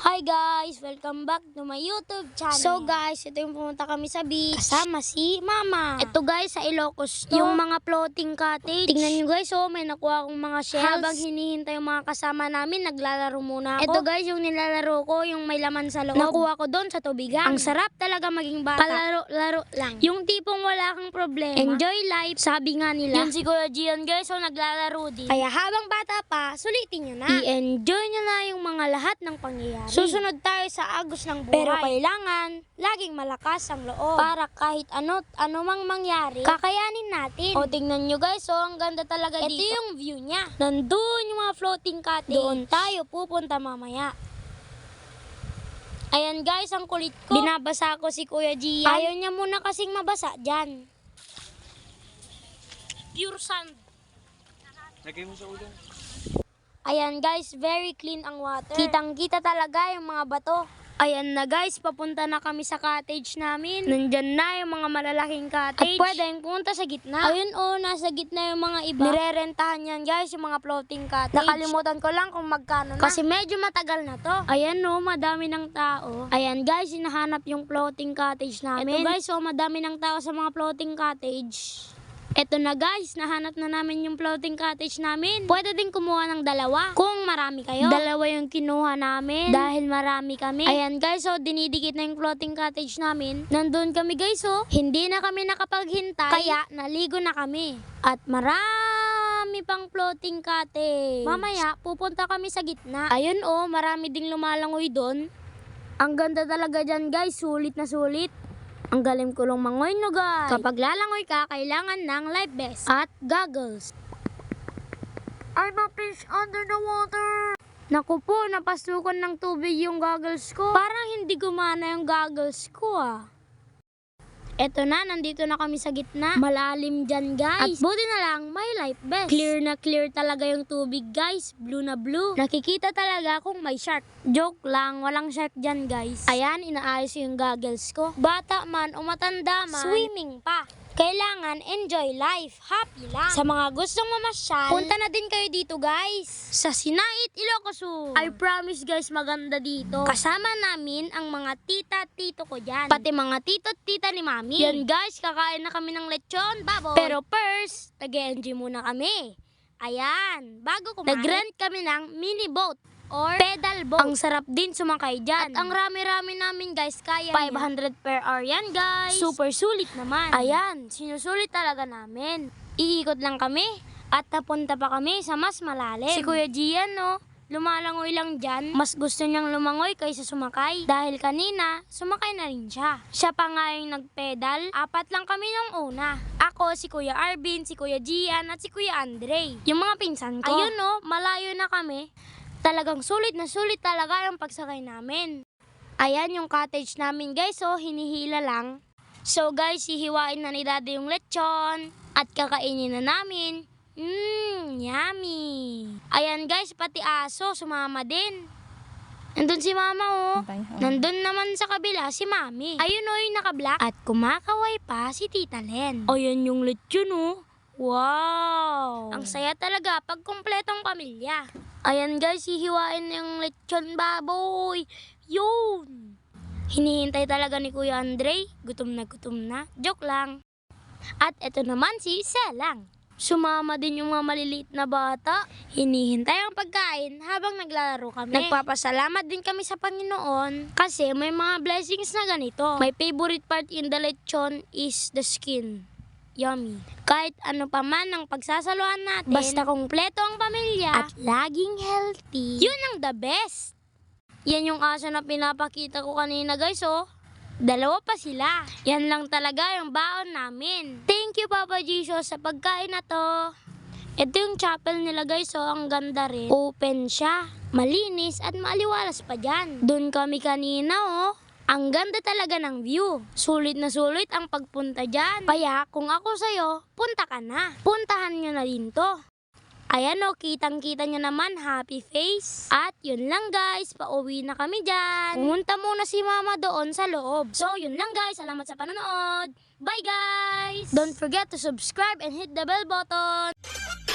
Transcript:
Hi guys! Welcome back to my YouTube channel. So guys, ito yung pumunta kami sa beach. Kasama si Mama. Ito guys, sa Ilocos to. Yung mga floating cottage. Tingnan nyo guys, oh, may nakuha akong mga shells. Habang hinihintay yung mga kasama namin, naglalaro muna ako. Ito guys, yung nilalaro ko, yung may laman sa loob. Nakuha ko doon sa tubigan. Ang sarap talaga maging bata. Palaro-laro lang. Yung tipong wala kang problema. Enjoy life, sabi nga nila. Yun si Kuya Gian guys, so naglalaro din. Kaya habang bata pa, sulitin nyo na. I-enjoy nyo na yung mga lahat ng pangyayari. Susunod tayo sa agos ng buhay. Pero kailangan, laging malakas ang loob. Para kahit ano, ano mang mangyari, kakayanin natin. O tingnan nyo guys, so ang ganda talaga dito. Ito yung view niya. Nandun yung mga floating cottage. Doon tayo pupunta mamaya. Ayan guys, ang kulit ko. Binabasa ko si Kuya Gian. Ayaw niya muna kasing mabasa dyan. Pure sand. Lagay mo sa ulo. Ayan guys, very clean ang water. Kitang kita talaga yung mga bato. Ayan na guys, papunta na kami sa cottage namin. Nandyan na yung mga malalaking cottage. At pwedeng pumunta sa gitna. Ayun oh, nasa gitna yung mga iba. Nirerentahan yan guys, yung mga floating cottage. Nakalimutan ko lang kung magkano na. Kasi medyo matagal na to. Ayan oh, madami ng tao. Ayan guys, hinahanap yung floating cottage namin. Ito guys, oh, madami ng tao sa mga floating cottage. Eto na guys, nahanap na namin yung floating cottage namin. Pwede din kumuha ng dalawa kung marami kayo. Dalawa yung kinuha namin dahil marami kami. Ayan guys, so dinidikit na yung floating cottage namin. Nandun kami guys, so hindi na kami nakapaghintay. Kaya naligo na kami. At marami pang floating cottage. Mamaya, pupunta kami sa gitna. Ayun oh, marami ding lumalangoy doon. Ang ganda talaga dyan guys, sulit na sulit. Ang galing ko lang mangoy no guys. Kapag lalangoy ka, kailangan ng life vest at goggles. I'm a fish under the water. Naku po, napasukan ng tubig yung goggles ko. Parang hindi gumana yung goggles ko ah. Eto na, nandito na kami sa gitna. Malalim dyan, guys. At buti na lang, may life vest. Clear na clear talaga yung tubig, guys. Blue na blue. Nakikita talaga kung may shark. Joke lang, walang shark dyan, guys. Ayan, inaayos yung goggles ko. Bata man o matanda man, swimming pa. Kailangan enjoy life, happy lang. Sa mga gustong mamasyal, punta na din kayo dito guys. Sa Sinait, Ilocos Sur. I promise guys, maganda dito. Kasama namin ang mga tita at tito ko dyan. Pati mga tito at tita ni mami. Yan guys, kakain na kami ng lechon, baboy. Pero first, nag-enjoy muna kami. Ayan, bago kumain, nag-rent kami ng mini boat or pedal boat. Ang sarap din sumakay dyan. At ang rami-rami namin guys, kaya 500 per hour yan guys. Super sulit naman. Ayan, sinusulit talaga namin. Iikot lang kami at napunta pa kami sa mas malalim. Si Kuya Gian no, lumalangoy lang dyan. Mas gusto niyang lumangoy kaysa sumakay. Dahil kanina, sumakay na rin siya. Siya pa nga yung nagpedal. Apat lang kami nung una. Ako, si Kuya Arvin, si Kuya Gian, at si Kuya Andre. Yung mga pinsan ko. Ayun no, malayo na kami. Talagang sulit na sulit talaga yung pagsakay namin. Ayan yung cottage namin guys, so hinihila lang. So guys, hihiwain na ni daddy yung lechon at kakainin na namin. Mmm, yummy. Ayan guys, pati aso, sumama din. Nandun si mama oh. Nandun naman sa kabila si mami. Ayun oh yung naka-black. At kumakaway pa si Tita Len. Ayan yung lechon oh. Wow! Ang saya talaga pag kumpletong pamilya. Ayan guys, hihiwain yung lechon baboy. Yun! Hinihintay talaga ni Kuya Andre. Gutom na gutom na. Joke lang. At eto naman si Selang. Sumama din yung mga maliliit na bata. Hinihintay ang pagkain habang naglalaro kami. Nagpapasalamat din kami sa Panginoon kasi may mga blessings na ganito. My favorite part in the lechon is the skin. Yummy. Kahit ano pa man ang pagsasaluhan natin, basta kumpleto ang pamilya at laging healthy, yun ang the best. Yan yung aso na pinapakita ko kanina guys oh. Dalawa pa sila. Yan lang talaga yung baon namin. Thank you Papa Jesus sa pagkain na to. Ito yung chapel nila guys, oh, ang ganda rin. Open siya, malinis at maliwalas pa dyan. Doon kami kanina oh. Ang ganda talaga ng view. Sulit na sulit ang pagpunta dyan. Kaya kung ako sa'yo, punta ka na. Puntahan nyo na din to. Ayan o, kitang-kita nyo naman, happy face. At yun lang guys, pauwi na kami dyan. Pumunta muna si mama doon sa loob. So yun lang guys, salamat sa panonood. Bye guys! Don't forget to subscribe and hit the bell button.